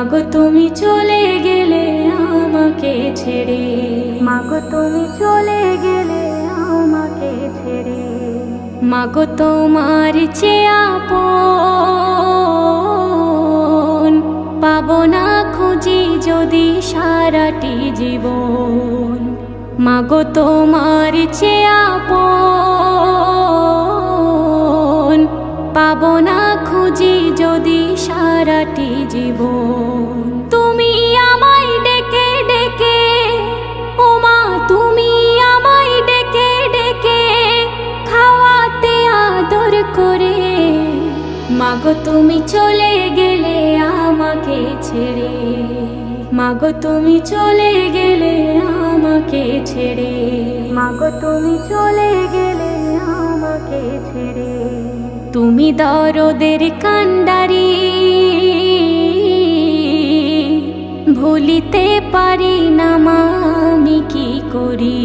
মাগো তুমি চলে গেলে আমাকে ছেড়ে। মাগো তুমি চলে গেলে আমাকে ছেড়ে। মাগো তোমার চেয়াপন পাবো না খুঁজি যদি সারাটি জীবন। মাগো তোমার চেয়াপন পাবো না সারাটি জীবন। তুমি আমায় ডেকে ডেকে ওমা তুমি আমায় ডেকে ডেকে, খাওয়াতে আদর করে। মাগো, তুমি চলে গেলে আমাকে ছেড়ে। মাগো, তুমি চলে গেলে আমাকে ছেড়ে। মাগো, তুমি চলে গেলে আমাকে ছেড়ে। তুমি দরদের কান্ডারি পারি না কি করি?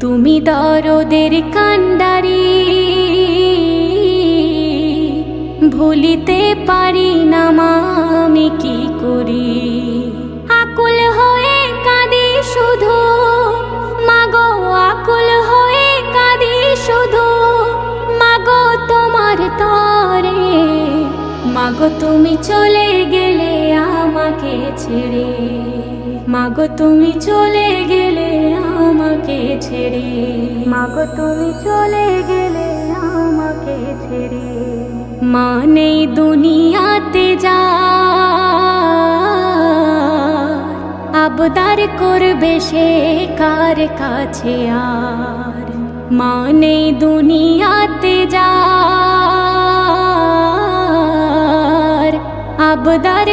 তুমি দরদের কান্ডারি ভুলিতে পারি না আমি কি করি? আকুল হয়ে কাঁদি শুধু। মাগো, আকুল হয়ে কাঁদি শুধু। মাগো, তোমার তরে। মাগো, তুমি চলে গেলে আমাকে ছেড়ে। মাগো তুমি চলে গেলে আমাকে ছেড়ে। মাগো তুমি চলে গেলে আমাকে ছেড়ে। মা নেই দুনিয়াতে যা আবদার করবে সে কার কাছে আর। মা নেই দুনিয়াতে যা আবদার